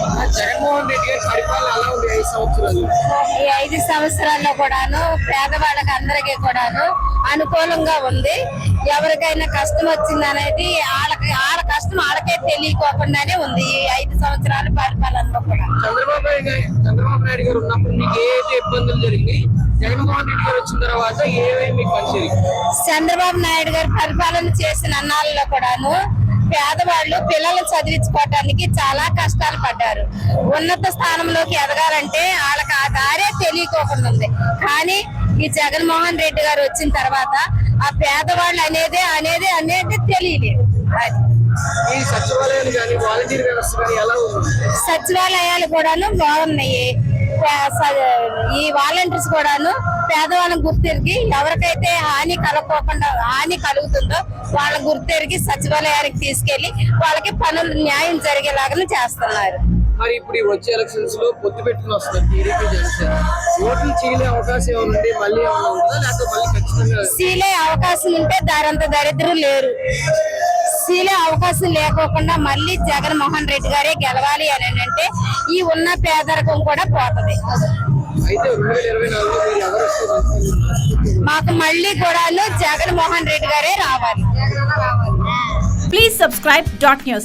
జగన్మోహన్ రెడ్డి గారి పరిపాలన ఎలా ఉంది ఐదు సంవత్సరాలు? ఈ ఐదు సంవత్సరాల్లో కూడాను పేదవాళ్ళకి అందరికీ కూడాను అనుకూలంగా ఉంది. ఎవరికైనా కష్టం వచ్చింది అనేది వాళ్ళకి వాళ్ళ కష్టం వాళ్ళకే తెలియకోకుండానే ఉంది ఈ ఐదు సంవత్సరాల పరిపాలనలో కూడా. చంద్రబాబు నాయుడు గారు చంద్రబాబు నాయుడు గారు ఉన్నప్పుడు మీకు ఏ ఇబ్బందులు జరిగినాయి? జగన్మోహన్ రెడ్డి గారు వచ్చిన తర్వాత ఏమేమి మీకు మంచి జరిగింది చంద్రబాబు నాయుడు గారు పరిపాలన చేసిన అన్నాళ్ళలో కూడాను పేదవాళ్ళు పిల్లలు చదివించుకోవటానికి చాలా కష్టాలు పడ్డారు. ఉన్నత స్థానంలోకి ఎదగాలంటే వాళ్ళకి ఆ దారే తెలియకోకుండా ఉంది. కానీ ఈ జగన్మోహన్ రెడ్డి గారు వచ్చిన తర్వాత ఆ పేదవాళ్ళు అనేదే అనేది అనేది తెలియలేదు. సచివాలయాలు కూడాను బాగున్నాయి. ఈ వాలంటీర్స్ కూడాను పేదవాళ్ళని గుర్తిరిగి ఎవరికైతే హాని కలగకోకుండా హాని కలుగుతుందో వాళ్ళ గుర్తిరిగి సచివాలయానికి తీసుకెళ్ళి వాళ్ళకి పనులు న్యాయం జరిగేలాగా చేస్తున్నారు. మరి ఇప్పుడు వచ్చే ఎలక్షన్స్లో పొత్తు పెట్టుకుని వస్తున్నారు టీడీపీ జనసేన ఓట్లు చేయలే అవకాశం ఏమైనా మళ్ళీ ఏమైనా ఉంటుందా? లేకపోతే మళ్ళీ ఖచ్చితంగా సీలే అవకాశం ఉంటే దారంత దరిద్రం లేరు. సీలే అవకాశం లేకోకుండా మళ్ళీ జగన్మోహన్ రెడ్డి గారే గెలవాలి అని అంటే ఈ ఉన్న పేదరికం కూడా పోతది? మాకు మళ్ళీ కూడాను జగన్మోహన్ రెడ్డి గారే రావాలి Please subscribe dot news.